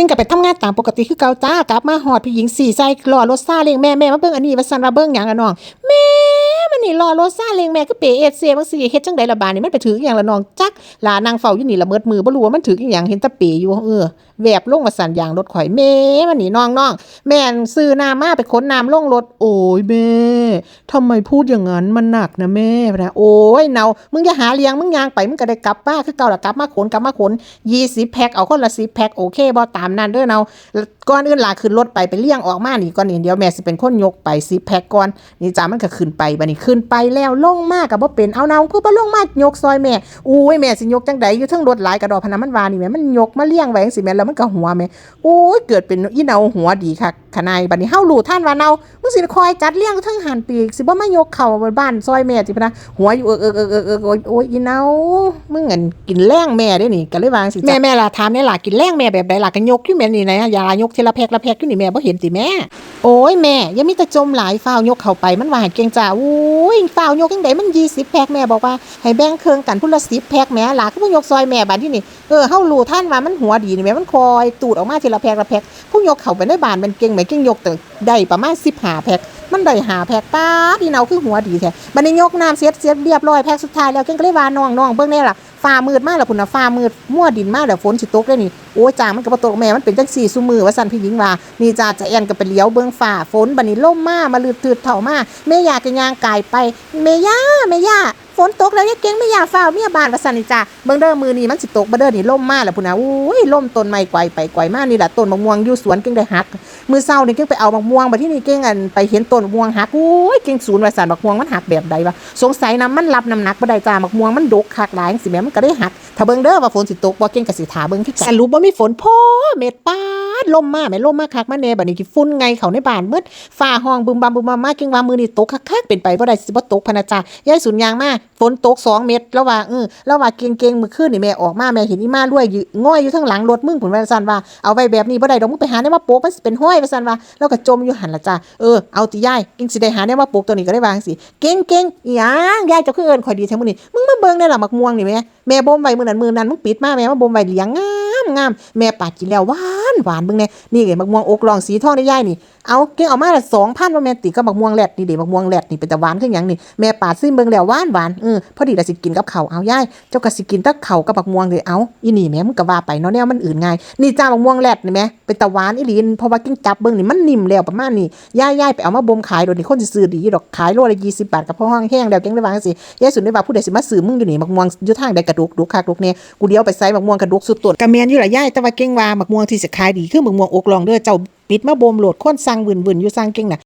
ก่งกับไปทำงานตามปกติคือเก่าจ้ากลับมาหอดพี่หญิงสี่ใจรอรถซาเล้งแม่แม่มาเบิ่งอันนี้ว่าซั่นว่าเบิ่งอย่างอะน้อง นนี่รอรถซาเลงแม่คือเปเอเซียบังสิเฮ็ดจังไดละบาดนี่มันไปถืออหยังละน้องจักหลานางเฝ้าอยู่นี่ละเมิดมือบ่รู้ว่ามันถืออีหยังเห็นตะเปอยู่เออแวบลงมาสั่นยางรถข่อยแม่มันนี่น้องน้องแม่นซื้อน้ำมาไปขนน้ำลงรถโอ้ยแม่ทำไมพูดอย่างนั้นมันหนักนะแม่นะโอ้ยเนามึงอย่าหาเลี้ยงมึงยางไปมึงก็ได้กลับมาคือเก่าละกลับมาขนกลับมาขน20แพ็คเอาคนละ10แพ็คโอเคบ่ตามนั้นเด้อเนา ก่อนอื่นลาขึ้นรถไปไปเลี้ยงออกมานี่ก่อนนี่เดี๋ยวแม่สิเป็นคนยกไปซิแพ็กก่อนนี่จ้ามันก็ขึ้นไปบัดนี้ขึ้นไปแล้วลงมาก็บ่เป็นเอาเนาคือบ่ลงมากยกซอยแม่อู้ยแม่สิยกจังไดอยู่ทั้งรถหลายกระดอพนมันวานี่แม่มันยกมาเลี้ยงไว้จังซี่แม่แล้วมันก็หัวแม่โอ้ยเกิดเป็นอีเนาหัวดีค่ะขนายบัดนี้เฮารู้ท่านว่าเนา งสิคอยจัดเลี้ยงทั้งหันปีกสิบ่มายกเข้าบ้านซอยแม่จิพนะหัวอยู่เออเออเออเออเออโอ้ยโอ้ยอีเนามึงอันกินแรงแม่เด้นี่ก็เลยวางสิแม่แม่ล่ะถามแน่ล่ะกินแรงแม่แบบใดล่ะก็ยกอยู่แม่นี่นะยายกทีละแพ็คละแพ็คอยู่นี่แม่บ่เห็นติแม่ โอ้ยแม่ย่ามีแต่จมหลายฟ้าวยกเข้าไปมันว่าให้เก่งจ้าอุ้ยฟ้าวยกจังไดมัน20แพ็คแม่บอกว่าให้แบ่งเครื่องกันพุ่นละ10แพ็คแม่ล่ะคือบ่ยกซอยแม่บัดที่นี่เออเฮารู้ท่านว่ามันหัวดีนี่แม่มันคอยตูดออกมาทีละแพ็คละแพ็คผู้ยกเข้าไปในบ้านมันเก่งแม่เก่งยกแต่ ได้ประมาณ15แพ็คมันได้5แพ็คป้าดอีเนาคือหัวดีแท้บัดนี้ยกน้ำเสร็จเสร็จเรียบร้อยแพ็คสุดท้ายแล้วเก่งก็เลยว่าน้องน้องเบิ่งแน่ล่ะฟ้ามืดมากแล้วพุ่นน่ะฟ้ามืดมั่วดินมากแล้วฝนสิตกได้นี่โอ้ยจ้ามันก็บ่ตกแม่มันเป็นจังซี่ซุมือว่าซั่นพี่หญิงว่านี่จ้าจะแอนก็ไปเลี้ยวเบิ่งฟ้าฝนบัดนี้ล่มมามาลืดตืดเถ่ามากแม่ยากจะย่างกายไปแม่ย่าแม่ย่า นตกแล้วเนี่ยเก่งไม่อยากฝ้าเมียบานว่าซั่นนี่จ้าเบิ่งเด้อมือนี้มันสิตกบ่เด้อนี่ล่มมาแล้วพุ่นนะอุ้ยล่มต้นไม้ไกวไปไกวมานี่แหละต้นมะม่วงอยู่สวนเก่งได้หัก มือเช้านี่เก่งไปเอามะม่วงบัดที่นี่เก่งอันไปเห็นต้นมะม่วงหักอุ้ยเก่งศูนย์ว่าซั่นมะม่วงมันหักแบบใดวะสงสัยน้ำมันรับน้ำหนักบ่ได้จ้ามะม่วงมันดกคักหลายจังซี่แม่มันก็ได้หักถ้าเบิ่งเด้อว่าฝนสิตกบ่เก่งก็สิถาเบิ่งคือกันสรุปบ่มีฝนพอเม็ดป้า ดลมมาแม่ลมมาคักมาแน่บัดนี้กี่ฝุ่นไงเขาในบ้านมืดฟ้าห้องบึมบัมบึมบัมมาเก่งว่ามือนี่ตกคักๆเป็นไปบ่ได้สิบ่ตกพนะจ้ายายสุนยางมาฝนตกสองเม็ดแล้วว่าเออแล้วว่าเก่งๆมื้อคืนนี่แม่ออกมาแม่เห็นอีมาด้วยอยู่ง่อยอยู่ทั้งหลังรถมึงผุนว่าซั่นว่าเอาไว้แบบนี้บ่ได้ดอกมึงไปหาแนวมาโป๊กมันเป็นห้อยว่าซั่นว่าแล้วก็จมอยู่หันละจ้าเออเอาติยายเก่งสิได้หาแนวมาโป๊กตัวนี้ก็ได้วางสิเก่งๆอีหยังยายจ้าคือเอิ้นข่อยดีแท้มื้อนี้มึงมาเบิ่งได้ล่ะมักม่วงนี่แม่แม่บ่มไว้มื้อนั้นมื้อนั้นมึงปิดมาแม่มาบ่มไว้เลี้ยงงาามงามแม่ปาดกินแล้วหวานหวานเบิ่งแน่นี่ไงมักม่วงอกรองสีทองได้ย่ายนี่เอาเก่งเอามาละ2,000ว่าแม่ติกับมักม่วงแรดนี่เด้มักม่วงแรดนี่เป็นตะหวานคือหยังนี่แม่ปาดซิมเบิ่งแล้วหวานหวานเออพอดีละสิกินกับเขาเอาย่ายเจ้าก็สิกินตะเขากับมักม่วงเลยเอาอีนี่แม่มึงก็ว่าไปเนาะแนวมันอื่นง่ายนี่จ้ามักม่วงแรดนี่แม่เป็นตะหวานอีหลีนเพราะว่ากิ้งจับเบิ่งนี่มันนิ่มแล้วประมาณนี้ย่ายย่ายไปเอามาบ่มขายโดยนี่คนสิซื้อดีดอกขายโลละ20บบาทกับพ่อห้องแห้งแล้วเก่งได้วาจังซี่ายสุนได้ว่าผู้ใดสิมาซื้อมึงอยู่นี่มักม่วงอยู่ทางใดกระดุกดุกคักดุกแน่กูเดียวไปใส่มักม่วงกระดุกสุดต้นกระแม่นอยู่ล่ะยายแต่ว่าเก่งว่าหมักม่วงที่สิขายดีคือมักม่วงอกลองเด้อเจ้าปิดมาบ่มโหลดคนสั่งวื่นๆอยู่สั่งเก่งน่ะ